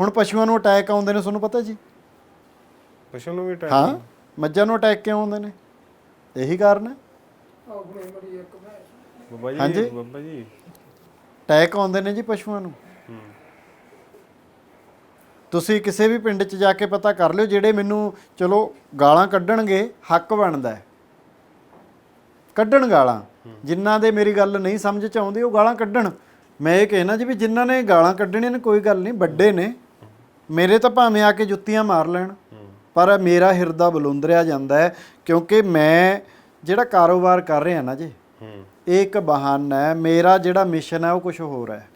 ਹੁਣ ਪਸ਼ੂਆਂ ਨੂੰ ਅਟੈਕ ਆਉਂਦੇ ਨੇ ਤੁਹਾਨੂੰ ਪਤਾ ਜੀ? ਪਸ਼ੂ ਨੂੰ ਵੀ ਹਾਂ ਟੈਕ ਮੱਝਾਂ ਨੂੰ ਅਟੈਕ ਕਿਉਂ ਆਉਂਦੇ ਨੇ? ਇਹੀ ਕਾਰਨ ਹੈ? ਬਾਬਾ ਜੀ ਹਾਂਜੀ। ਬਾਬਾ ਜੀ। ਅਟੈਕ ਆਉਂਦੇ ਨੇ ਜੀ ਪਸ਼ੂਆਂ ਨੂੰ। ਹੂੰ। ਤੁਸੀਂ ਕਿਸੇ ਵੀ ਪਿੰਡ 'ਚ ਜਾ ਕੇ ਪਤਾ ਕਰ ਲਿਓ ਜਿਹੜੇ ਮੈਨੂੰ ਚਲੋ ਗਾਲਾਂ ਕੱਢਣਗੇ ਹੱਕ ਬਣਦਾ ਹੈ। ਕੱਢਣ ਗਾਲਾਂ। ਜਿਨ੍ਹਾਂ ਦੇ ਮੇਰੀ ਗੱਲ ਨਹੀਂ ਸਮਝ 'ਚ ਆਉਂਦੀ ਉਹ ਗਾਲਾਂ ਕੱਢਣ। ਮੈਂ ਇਹ ਕਹਿਣਾ ਜੀ ਵੀ ਜਿਨ੍ਹਾਂ ਨੇ ਗਾਲਾਂ ਕੱਢਣੀਆਂ ਨੇ ਕੋਈ ਗੱਲ ਨਹੀਂ ਵੱਡੇ ਨੇ। ਮੇਰੇ ਤਾਂ ਭਾਵੇਂ ਆ ਕੇ ਜੁੱਤੀਆਂ ਮਾਰ ਲੈਣ ਪਰ ਮੇਰਾ ਹਿਰਦਾ ਬਲੁੰਦਰਿਆ ਜਾਂਦਾ ਹੈ ਕਿਉਂਕਿ ਮੈਂ ਜਿਹੜਾ ਕਾਰੋਬਾਰ ਕਰ ਰਿਹਾ ਨਾ ਜੀ ਇਹ ਇੱਕ ਬਹਾਨਾ ਹੈ ਮੇਰਾ ਜਿਹੜਾ ਮਿਸ਼ਨ ਹੈ ਉਹ ਕੁਝ ਹੋਰ ਹੈ।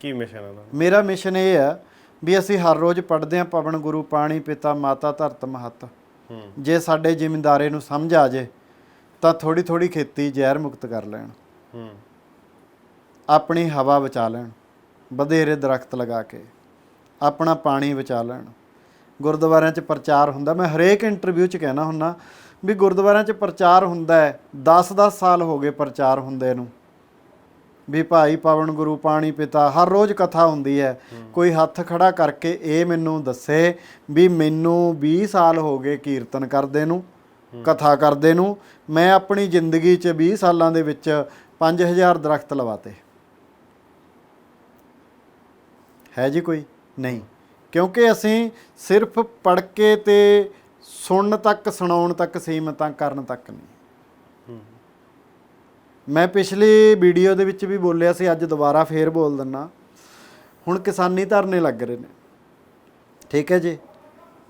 ਕੀ ਮਿਸ਼ਨ ਹੈ ਮੇਰਾ ਮਿਸ਼ਨ ਇਹ ਹੈ ਵੀ ਅਸੀਂ ਹਰ ਰੋਜ਼ ਪੜ੍ਹਦੇ ਹਾਂ ਪਵਨ ਗੁਰੂ ਪਾਣੀ ਪਿਤਾ ਮਾਤਾ ਧਰਤ ਮਹਤ। ਜੇ ਸਾਡੇ ਜ਼ਿਮੀਂਦਾਰੇ ਨੂੰ ਸਮਝ ਆ ਜੇ ਤਾਂ ਥੋੜੀ ਥੋੜੀ ਖੇਤੀ ਜ਼ਹਿਰ ਮੁਕਤ ਕਰ ਲੈਣ। ਆਪਣੀ ਹਵਾ ਬਚਾ ਲੈਣ ਵਧੇਰੇ ਦਰਖਤ ਲਗਾ ਕੇ। ਆਪਣਾ ਪਾਣੀ ਬਚਾ ਲੈਣ। ਗੁਰਦੁਆਰਿਆਂ 'ਚ ਪ੍ਰਚਾਰ ਹੁੰਦਾ। ਮੈਂ ਹਰੇਕ ਇੰਟਰਵਿਊ 'ਚ ਕਹਿਣਾ ਹੁੰਦਾ ਵੀ ਗੁਰਦੁਆਰਿਆਂ 'ਚ ਪ੍ਰਚਾਰ ਹੁੰਦਾ ਹੈ। 10-10 ਸਾਲ ਹੋ ਗਏ ਪ੍ਰਚਾਰ ਹੁੰਦੇ ਨੂੰ। ਵੀ ਭਾਈ ਪਵਨ ਗੁਰੂ ਪਾਣੀ ਪਿਤਾ, ਹਰ ਰੋਜ਼ ਕਥਾ ਹੁੰਦੀ ਹੈ। ਕੋਈ ਹੱਥ ਖੜਾ ਕਰਕੇ ਇਹ ਮੈਨੂੰ ਦੱਸੇ ਵੀ ਮੈਨੂੰ 20 ਸਾਲ ਹੋ ਗਏ ਕੀਰਤਨ ਕਰਦੇ ਨੂੰ, ਕਥਾ ਕਰਦੇ ਨੂੰ। ਮੈਂ ਆਪਣੀ ਜ਼ਿੰਦਗੀ 'ਚ 20 ਸਾਲਾਂ ਦੇ ਵਿੱਚ 5000 ਦਰਖਤ ਲਵਾਤੇ। ਹੈ ਜੀ ਕੋਈ? ਨਹੀਂ। ਕਿਉਂਕਿ ਅਸੀਂ ਸਿਰਫ ਪੜ ਕੇ ਤੇ ਸੁਣਨ ਤੱਕ ਸੁਣਾਉਣ ਤੱਕ ਸੀਮਤ ਕਰਨ ਤੱਕ ਨਹੀਂ। ਮੈਂ ਪਿਛਲੀ ਵੀਡੀਓ ਦੇ ਵਿੱਚ ਵੀ ਬੋਲਿਆ ਸੀ ਅੱਜ ਦੁਬਾਰਾ ਫੇਰ ਬੋਲ ਦਿੰਨਾ। ਹੁਣ ਕਿਸਾਨੀ ਧਰਨੇ ਲੱਗ ਰਹੇ ਨੇ। ਠੀਕ ਹੈ ਜੀ?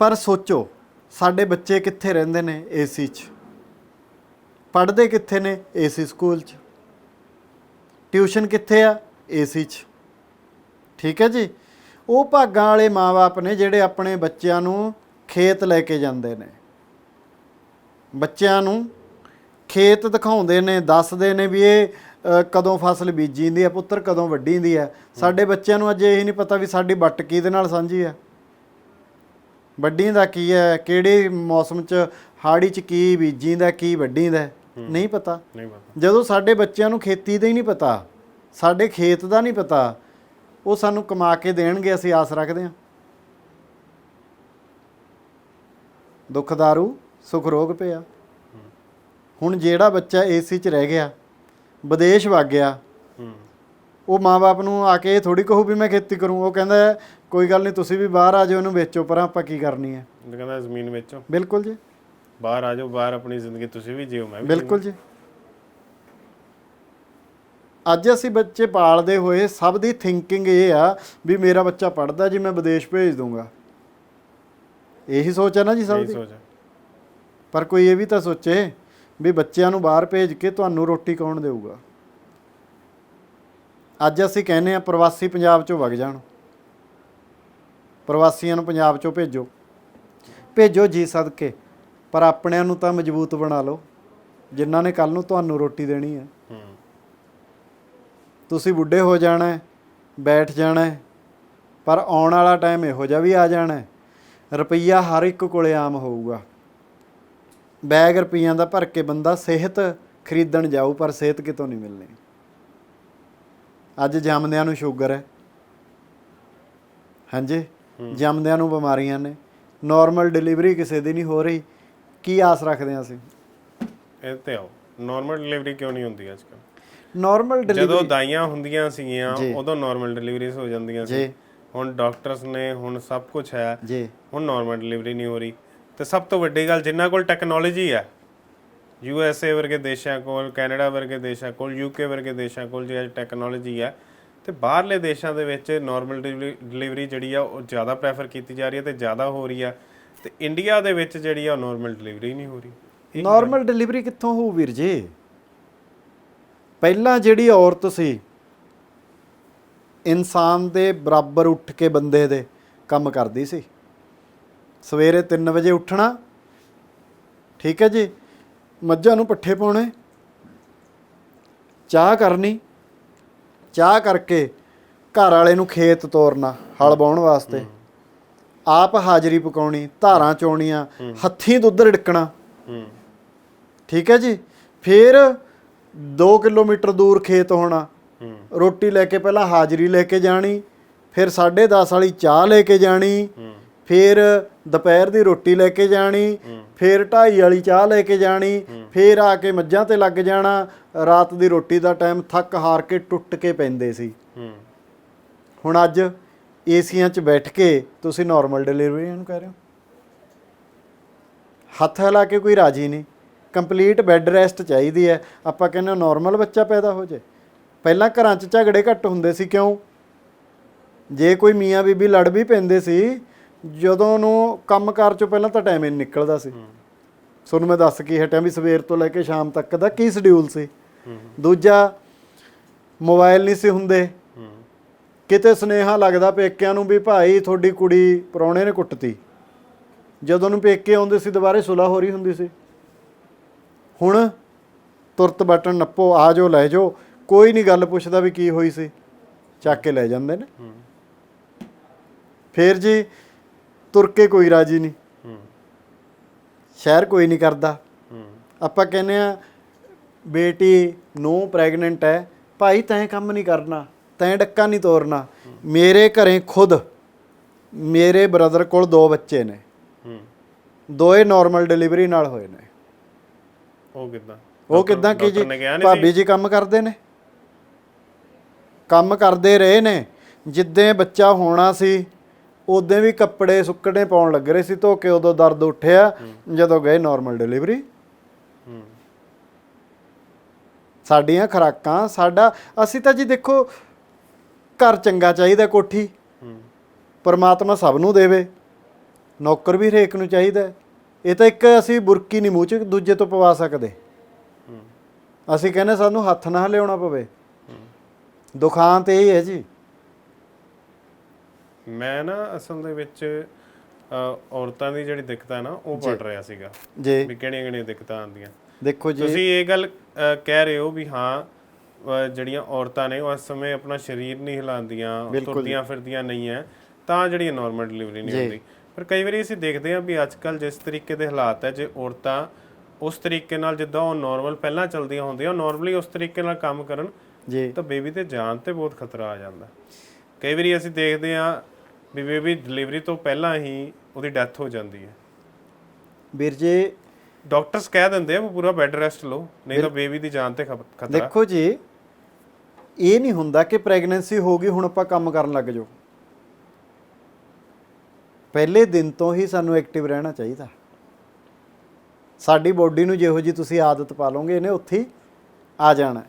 ਪਰ ਸੋਚੋ ਸਾਡੇ ਬੱਚੇ ਕਿੱਥੇ ਰਹਿੰਦੇ ਨੇ ਏਸੀ 'ਚ? ਪੜ੍ਹਦੇ ਕਿੱਥੇ ਨੇ ਏਸੀ ਸਕੂਲ 'ਚ? ਟਿਊਸ਼ਨ ਕਿੱਥੇ ਆ ਏਸੀ 'ਚ? ਠੀਕ ਹੈ ਜੀ? ਉਹ ਭਾਗਾਂ ਵਾਲੇ ਮਾਪੇ ਨੇ ਜਿਹੜੇ ਆਪਣੇ ਬੱਚਿਆਂ ਨੂੰ ਖੇਤ ਲੈ ਕੇ ਜਾਂਦੇ ਨੇ। ਬੱਚਿਆਂ ਨੂੰ ਖੇਤ ਦਿਖਾਉਂਦੇ ਨੇ ਦੱਸਦੇ ਨੇ ਵੀ ਇਹ ਕਦੋਂ ਫਸਲ ਬੀਜੀ ਦੀ ਹੈ ਪੁੱਤਰ ਕਦੋਂ ਵੱਢੀ ਦੀ ਹੈ। ਸਾਡੇ ਬੱਚਿਆਂ ਨੂੰ ਅੱਜ ਇਹ ਨਹੀਂ ਪਤਾ ਵੀ ਸਾਡੀ ਵੱਟ ਕਿਹਦੇ ਨਾਲ ਸਾਂਝੀ ਹੈ। ਵੱਢੀ ਦਾ ਕੀ ਹੈ ਕਿਹੜੇ ਮੌਸਮ 'ਚ ਹਾੜੀ 'ਚ ਕੀ ਬੀਜੀ ਦਾ ਕੀ ਵੱਢੀ ਦਾ ਨਹੀਂ ਪਤਾ। ਨਹੀਂ ਪਤਾ। ਜਦੋਂ ਸਾਡੇ ਬੱਚਿਆਂ ਨੂੰ ਖੇਤੀ ਦਾ ਹੀ ਨਹੀਂ ਪਤਾ ਸਾਡੇ ਖੇਤ ਦਾ ਨਹੀਂ ਪਤਾ ਉਹ ਸਾਨੂੰ ਕਮਾ ਕੇ ਦੇਣਗੇ ਅਸੀਂ ਆਸ ਰੱਖਦੇ ਹਾਂ। ਦੁੱਖ ਦਾਰੂ ਸੁਖ ਰੋਗ ਪਿਆ। ਹੁਣ ਜਿਹੜਾ ਬੱਚਾ ਏਸੀ 'ਚ ਰਹਿ ਗਿਆ ਵਿਦੇਸ਼ ਵਗ ਗਿਆ ਉਹ ਮਾਪੇ ਨੂੰ ਆ ਕੇ ਥੋੜੀ ਕਹੂ ਵੀ ਮੈਂ ਖੇਤੀ ਕਰੂੰ। ਉਹ ਕਹਿੰਦਾ ਕੋਈ ਗੱਲ ਨਹੀਂ ਤੁਸੀਂ ਵੀ ਬਾਹਰ ਆ ਜਾਓ ਇਹਨੂੰ ਵੇਚੋ ਪਰ ਆਪਾਂ ਕੀ ਕਰਨੀ ਹੈ? ਕਹਿੰਦਾ ਜ਼ਮੀਨ ਵੇਚੋ। ਬਿਲਕੁਲ ਜੀ। ਬਾਹਰ ਆ ਜਾਓ ਬਾਹਰ ਆਪਣੀ ਜ਼ਿੰਦਗੀ ਤੁਸੀਂ ਵੀ ਜਿਓ ਮੈਂ ਵੀ ਬਿਲਕੁਲ ਜੀ। ਅੱਜ ਅਸੀਂ ਬੱਚੇ ਪਾਲਦੇ ਹੋਏ ਸਭ ਦੀ ਥਿੰਕਿੰਗ ਇਹ ਆ ਵੀ ਮੇਰਾ ਬੱਚਾ ਪੜਦਾ ਜੀ ਮੈਂ ਵਿਦੇਸ਼ ਭੇਜ ਦੂੰਗਾ ਇਹੀ ਸੋਚ ਹੈ ਨਾ ਜੀ ਸਭ ਦੀ? ਸੋਚ ਪਰ ਕੋਈ ਇਹ ਵੀ ਤਾਂ ਸੋਚੇ ਵੀ ਬੱਚਿਆਂ ਨੂੰ ਬਾਹਰ ਭੇਜ ਕੇ ਤੁਹਾਨੂੰ ਰੋਟੀ ਕੌਣ ਦੇਊਗਾ? ਅੱਜ ਅਸੀਂ ਕਹਿੰਦੇ ਆ ਪ੍ਰਵਾਸੀ ਪੰਜਾਬ ਚੋਂ ਵਗ ਜਾਣ। ਪ੍ਰਵਾਸੀਆਂ ਨੂੰ ਪੰਜਾਬ ਚੋਂ ਭੇਜੋ। ਭੇਜੋ ਜੀ ਸਦਕੇ ਪਰ ਆਪਣਿਆਂ ਨੂੰ ਤਾਂ ਮਜ਼ਬੂਤ ਬਣਾ ਲਓ ਜਿਨ੍ਹਾਂ ਨੇ ਕੱਲ ਨੂੰ ਤੁਹਾਨੂੰ ਰੋਟੀ ਦੇਣੀ ਹੂੰ ਤੁਸੀਂ ਬੁੱਢੇ ਹੋ ਜਾਣਾ ਹੈ ਬੈਠ ਜਾਣਾ ਹੈ ਪਰ ਆਉਣ ਵਾਲਾ ਟਾਈਮ ਇਹੋ ਜਿਹਾ ਵੀ ਆ ਜਾਣਾ ਹੈ। ਰੁਪਈਆ ਹਰ ਇੱਕ ਕੋਲੇ ਆਮ ਹੋਊਗਾ। ਬੈਗ ਰੁਪਈਆਂ ਦਾ ਭਰ ਕੇ ਬੰਦਾ ਸਿਹਤ ਖਰੀਦਣ ਜਾਊ ਪਰ ਸਿਹਤ ਕਿਤੋਂ ਨਹੀਂ ਮਿਲਣੀ। ਅੱਜ ਜੰਮਦਿਆਂ ਨੂੰ ਸ਼ੂਗਰ ਹੈ। ਹਾਂਜੀ? ਜੰਮਦਿਆਂ ਨੂੰ ਬਿਮਾਰੀਆਂ ਨੇ। ਨਾਰਮਲ ਡਿਲੀਵਰੀ ਕਿਸੇ ਦੀ ਨਹੀਂ ਹੋ ਰਹੀ। ਕੀ ਆਸ ਰੱਖਦੇ ਹਾਂ ਅਸੀਂ? ਇਹ ਤੇ ਆਓ। ਨਾਰਮਲ ਡਿਲੀਵਰੀ ਕਿਉਂ ਨਹੀਂ ਹੁੰਦੀ ਅੱਜਕੱਲ ਨਾਰਮਲ ਜਦੋਂ ਡਿਲੀਵਰੀ ਦਾਈਆਂ ਹੁੰਦੀਆਂ ਸੀਗੀਆਂ। ਉਦੋਂ ਨਾਰਮਲ ਡਿਲੀਵਰੀਜ਼ ਹੋ ਜਾਂਦੀਆਂ ਸੀ। ਹੁਣ ਡਾਕਟਰਸ ਨੇ ਹੁਣ ਸਭ ਕੁਝ ਹੈ। ਜੀ। ਹੁਣ ਨਾਰਮਲ ਡਿਲੀਵਰੀ ਨਹੀਂ ਹੋ ਰਹੀ। ਤੇ ਸਭ ਤੋਂ ਵੱਡੀ ਗੱਲ ਜਿਨ੍ਹਾਂ ਕੋਲ ਟੈਕਨੋਲੋਜੀ ਹੈ ਯੂ ਐਸ ਏ ਵਰਗੇ ਦੇਸ਼ਾਂ ਕੋਲ ਕੈਨੇਡਾ ਵਰਗੇ ਦੇਸ਼ਾਂ ਕੋਲ ਯੂ ਕੇ ਵਰਗੇ ਦੇਸ਼ਾਂ ਕੋਲ ਜੇ ਟੈਕਨੋਲੋਜੀ ਹੈ ਤੇ ਬਾਹਰਲੇ ਦੇਸ਼ਾਂ ਦੇ ਵਿੱਚ ਨਾਰਮਲ ਡਿਲੀਵਰੀ ਜਿਹੜੀ ਆ ਉਹ ਜ਼ਿਆਦਾ ਪ੍ਰੈਫਰ ਕੀਤੀ ਜਾ ਰਹੀ ਹੈ ਤੇ ਜ਼ਿਆਦਾ ਹੋ ਰਹੀ ਆ। ਤੇ ਇੰਡੀਆ ਦੇ ਵਿੱਚ ਜਿਹੜੀ ਆ ਨਾਰਮਲ ਡਿਲੀਵਰੀ ਨਹੀਂ ਹੋ ਰਹੀ। ਨਾਰਮਲ ਡਿਲੀਵਰੀ ਕਿੱਥੋਂ ਹੋਊ ਵੀਰ ਜੀ? ਪਹਿਲਾਂ ਜਿਹੜੀ ਔਰਤ ਸੀ ਇਨਸਾਨ ਦੇ ਬਰਾਬਰ ਉੱਠ ਕੇ ਬੰਦੇ ਦੇ ਕੰਮ ਕਰਦੀ ਸੀ। ਸਵੇਰੇ 3 ਵਜੇ ਉੱਠਣਾ ਠੀਕ ਹੈ ਜੀ ਮੱਝਾਂ ਨੂੰ ਪੱਠੇ ਪਾਉਣੇ ਚਾਹ ਕਰਨੀ ਚਾਹ ਕਰਕੇ ਘਰ ਵਾਲੇ ਨੂੰ ਖੇਤ ਤੋਰਨਾ ਹਲ ਵਾਹੁਣ ਵਾਸਤੇ। ਆਪ ਹਾਜ਼ਰੀ ਪਕਾਉਣੀ ਧਾਰਾਂ ਚੋਣੀਆਂ ਹੱਥੀਂ ਦੁੱਧ ਰਿੜਕਣਾ। ਠੀਕ ਹੈ ਜੀ ਫਿਰ 2 ਕਿਲੋਮੀਟਰ ਦੂਰ ਖੇਤ ਹੋਣਾ। ਰੋਟੀ ਲੈ ਕੇ ਪਹਿਲਾਂ ਹਾਜ਼ਰੀ ਲੈ ਕੇ ਜਾਣੀ, ਫਿਰ 10:30 ਵਾਲੀ ਚਾਹ ਲੈ ਕੇ ਜਾਣੀ, ਫਿਰ ਦੁਪਹਿਰ ਦੀ ਰੋਟੀ ਲੈ ਕੇ ਜਾਣੀ, ਫਿਰ ਢਾਈ ਵਾਲੀ ਚਾਹ ਲੈ ਕੇ ਜਾਣੀ, ਫਿਰ ਆ ਕੇ ਮੱਝਾਂ ਤੇ ਲੱਗ ਜਾਣਾ। ਰਾਤ ਦੀ ਰੋਟੀ ਦਾ ਟਾਈਮ ਥੱਕ ਹਾਰ ਕੇ ਟੁੱਟ ਕੇ ਪੈਂਦੇ ਸੀ। ਹੁਣ ਅੱਜ ਏਸੀਆਂ 'ਚ ਬੈਠ ਕੇ ਤੁਸੀਂ ਨਾਰਮਲ ਡਿਲੀਵਰੀ ਨੂੰ ਕਹਿ ਰਹੇ ਹੋ। ਹੱਥ ਹਿਲਾ ਕੇ ਕੋਈ ਰਾਜੀ ਨਹੀਂ। ਕੰਪਲੀਟ ਬੈੱਡ ਰੈਸਟ ਚਾਹੀਦੀ ਹੈ। ਆਪਾਂ ਕਹਿੰਦੇ ਨਾਰਮਲ ਬੱਚਾ ਪੈਦਾ ਹੋ ਜਾਏ। ਪਹਿਲਾਂ ਘਰਾਂ 'ਚ ਝਗੜੇ ਘੱਟ ਹੁੰਦੇ ਸੀ ਕਿਉਂ? ਜੇ ਕੋਈ ਮੀਆਂ ਬੀਬੀ ਲੜ ਵੀ ਪੈਂਦੇ ਸੀ ਜਦੋਂ ਨੂੰ ਕੰਮਕਾਰ 'ਚੋਂ ਪਹਿਲਾਂ ਤਾਂ ਟਾਈਮ ਹੀ ਨਿਕਲਦਾ ਸੀ। ਤੁਹਾਨੂੰ ਮੈਂ ਦੱਸ ਕੀ ਹਟਿਆ ਵੀ ਸਵੇਰ ਤੋਂ ਲੈ ਕੇ ਸ਼ਾਮ ਤੱਕ ਦਾ ਕੀ ਸ਼ਡਿਊਲ ਸੀ। ਦੂਜਾ ਮੋਬਾਈਲ ਨਹੀਂ ਸੀ ਹੁੰਦੇ। ਕਿਤੇ ਸੁਨੇਹਾ ਲੱਗਦਾ ਪੇਕਿਆਂ ਨੂੰ ਵੀ ਭਾਈ ਤੁਹਾਡੀ ਕੁੜੀ ਪ੍ਰਾਹੁਣੇ ਨੇ ਕੁੱਟਤੀ। ਜਦੋਂ ਨੂੰ ਪੇਕੇ ਆਉਂਦੇ ਸੀ ਦੁਬਾਰੇ ਸੁਲਾ ਹੋ ਰਹੀ ਹੁੰਦੀ ਸੀ। ਹੁਣ ਤੁਰਤ ਬਟਨ ਨੱਪੋ ਆ ਜਾਓ ਲੈ ਜਾਓ। ਕੋਈ ਨਹੀਂ ਗੱਲ ਪੁੱਛਦਾ ਵੀ ਕੀ ਹੋਈ ਸੀ। ਚੱਕ ਕੇ ਲੈ ਜਾਂਦੇ ਨੇ। ਫੇਰ ਜੀ ਤੁਰ ਕੇ ਕੋਈ ਰਾਜੀ ਨਹੀਂ। ਸ਼ਹਿਰ ਕੋਈ ਨਹੀਂ ਕਰਦਾ। ਆਪਾਂ ਕਹਿੰਦੇ ਆ ਬੇਟੀ ਨੂੰ ਪ੍ਰੈਗਨੈਂਟ ਹੈ ਭਾਈ ਤੈਂ ਕੰਮ ਨਹੀਂ ਕਰਨਾ ਤੈਂ ਡੱਕਾ ਨਹੀਂ ਤੋਰਨਾ। ਮੇਰੇ ਘਰੇ ਖੁਦ ਮੇਰੇ ਬ੍ਰਦਰ ਕੋਲ ਦੋ ਬੱਚੇ ਨੇ। ਦੋਏ ਨਾਰਮਲ ਡਿਲੀਵਰੀ ਨਾਲ ਹੋਏ ਨੇ। ਉਹ ਕਿਦਾਂ? ਉਹ ਕਿਦਾਂ ਕੀ ਜੀ ਭਾਬੀ ਜੀ ਕੰਮ ਕਰਦੇ ਨੇ। ਕੰਮ ਕਰਦੇ ਰਹੇ ਨੇ। ਜਿੱਦੇ ਬੱਚਾ ਹੋਣਾ ਸੀ ਉਦੋਂ ਵੀ ਕੱਪੜੇ ਸੁੱਕਣੇ ਪਾਉਣ ਲੱਗ ਰਹੇ ਸੀ ਧੋ ਕੇ ਉਦੋਂ ਦਰਦ ਉੱਠਿਆ ਜਦੋਂ ਗਏ ਨਾਰਮਲ ਡਿਲੀਵਰੀ ਸਾਡੀਆਂ ਖੁਰਾਕਾਂ ਸਾਡਾ ਅਸੀਂ ਤਾਂ ਜੀ ਦੇਖੋ ਘਰ ਚੰਗਾ ਚਾਹੀਦਾ ਕੋਠੀ। ਪਰਮਾਤਮਾ ਸਭ ਨੂੰ ਦੇਵੇ। ਨੌਕਰ ਵੀ ਹਰੇਕ ਨੂੰ ਚਾਹੀਦਾ। ਇਹ ਤਾਂ ਇੱਕ ਅਸੀਂ ਬੁਰਕੀ ਨਹੀਂ ਮੂੰਹ ਚ ਦੂਜੇ ਤੋਂ ਪਵਾ ਸਕਦੇ। ਹੂੰ ਅਸੀਂ ਕਹਿੰਦੇ ਸਾਨੂੰ ਹੱਥ ਨਾ ਲਿਆਉਣਾ ਪਵੇ। ਹੂੰ। ਦੁਖਾਂਤ ਇਹ ਹੈ ਜੀ। ਮੈਂ ਨਾ ਅਸਲ ਦੇ ਵਿੱਚ ਔਰਤਾਂ ਦੀ ਜਿਹੜੀ ਦਿੱਕਤਾਂ ਨਾ ਉਹ ਪੜ ਰਿਹਾ ਸੀਗਾ। ਜੀ। ਵੀ ਕਿਹੜੀਆਂ ਕਿਹੜੀਆਂ ਦਿੱਕਤਾਂ ਆਉਂਦੀਆਂ। ਦੇਖੋ ਜੀ। ਤੁਸੀਂ ਇਹ ਗੱਲ ਕਹਿ ਰਹੇ ਹੋ ਵੀ ਹਾਂ ਜਿਹੜੀਆਂ ਔਰਤਾਂ ਨੇ ਉਹ ਇਸ ਸਮੇਂ ਆਪਣਾ ਸਰੀਰ ਨਹੀਂ ਹਿਲਾਉਂਦੀਆਂ ਤੁਰਦੀਆਂ ਫਿਰਦੀਆਂ ਨਹੀਂ ਹੈ ਤਾਂ ਜਿਹੜੀਆਂ ਨਾਰਮਲ ਡਿਲੀਵਰੀ ਨਹੀਂ। ਹੁੰਦੀ। ਪਰ ਕਈ ਵਾਰੀ ਅਸੀਂ ਦੇਖਦੇ ਹਾਂ ਵੀ ਅੱਜ ਕੱਲ ਜਿਸ ਤਰੀਕੇ ਦੇ ਹਾਲਾਤ ਹੈ ਜੇ ਔਰਤਾਂ ਉਸ ਤਰੀਕੇ ਨਾਲ ਜਿੱਦਾਂ ਉਹ ਨਾਰਮਲ ਪਹਿਲਾਂ ਚਲਦੀਆਂ ਹੁੰਦੀਆਂ ਨਾਰਮਲੀ ਉਸ ਤਰੀਕੇ ਨਾਲ ਕੰਮ ਕਰਨ ਜੀ। ਤਾਂ ਬੇਬੀ ਤੇ ਜਾਨ ਤੇ ਬਹੁਤ ਖਤਰਾ ਆ ਜਾਂਦਾ। ਕਈ ਵਾਰੀ ਅਸੀਂ ਦੇਖਦੇ ਹਾਂ ਵੀ ਬੇਬੀ ਡਿਲੀਵਰੀ ਤੋਂ ਪਹਿਲਾਂ ਹੀ ਉਹਦੀ ਡੈਥ ਹੋ ਜਾਂਦੀ ਹੈ। ਵੀਰ ਜੀ। ਡਾਕਟਰਸ ਕਹਿ ਦਿੰਦੇ ਆ ਵੀ ਪੂਰਾ ਬੈੱਡ ਰੈਸਟ ਲਓ ਨਹੀਂ ਤਾਂ ਬੇਬੀ ਦੀ ਜਾਨ ਤੇ ਖਤਰਾ। ਦੇਖੋ ਜੀ ਇਹ ਨਹੀਂ ਹੁੰਦਾ ਕਿ ਪ੍ਰੈਗਨੈਂਸੀ ਹੋ ਗਈ ਹੁਣ ਆਪਾਂ ਕੰਮ ਕਰਨ ਲੱਗ ਜਾਓ। ਪਹਿਲੇ ਦਿਨ ਤੋਂ ਹੀ ਸਾਨੂੰ ਐਕਟਿਵ ਰਹਿਣਾ ਚਾਹੀਦਾ। ਸਾਡੀ ਬੋਡੀ ਨੂੰ ਜਿਹੋ ਜੀ ਤੁਸੀਂ ਆਦਤ ਪਾ ਲਓਗੇ, ਇਹਨੇ ਉੱਥੇ ਆ ਜਾਣਾ।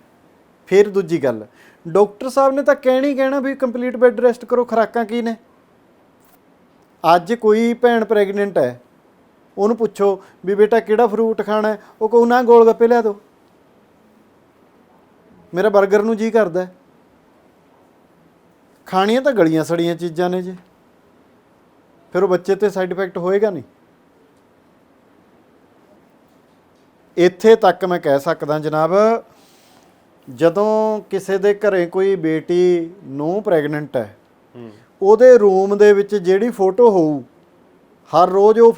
ਫਿਰ ਦੂਜੀ ਗੱਲ, ਡਾਕਟਰ ਸਾਹਿਬ ਨੇ ਤਾਂ ਕਹਿਣੀ ਕਹਿਣਾ ਵੀ ਕੰਪਲੀਟ ਬੈੱਡ ਰੈਸਟ ਕਰੋ, ਖੁਰਾਕਾਂ ਕੀ ਨੇ? ਅੱਜ ਕੋਈ ਭੈਣ ਪ੍ਰੈਗਨੈਂਟ ਹੈ, ਉਹਨੂੰ ਪੁੱਛੋ ਵੀ ਬੇਟਾ ਕਿਹੜਾ ਫਰੂਟ ਖਾਣਾ ਉਹ ਕਹੂ, ਨਾ ਗੋਲ ਗੱਪੇ ਲਿਆ ਦਿਓ ਮੇਰਾ 버ਗਰ ਨੂੰ ਜੀ ਕਰਦਾ ਖਾਣੀਆਂ ਤਾਂ ਗਲੀਆਂ ਸੜੀਆਂ ਚੀਜ਼ਾਂ ਨੇ ਜੀ। ਫਿਰ ਉਹ ਬੱਚੇ ਤੇ ਸਾਈਡ ਇਫੈਕਟ ਹੋਏਗਾ ਨਹੀਂ? ਇੱਥੇ ਤੱਕ ਮੈਂ ਕਹਿ ਸਕਦਾ ਜਨਾਬ ਜਦੋਂ ਕਿਸੇ ਦੇ ਘਰੇ ਕੋਈ ਬੇਟੀ ਨੂੰ ਪ੍ਰੈਗਨੈਂਟ ਹੈ ਉਹਦੇ ਰੂਮ ਦੇ ਵਿੱਚ ਜਿਹੜੀ ਫੋਟੋ ਹੋਊ ਹਰ ਰੋਜ਼ ਉਹ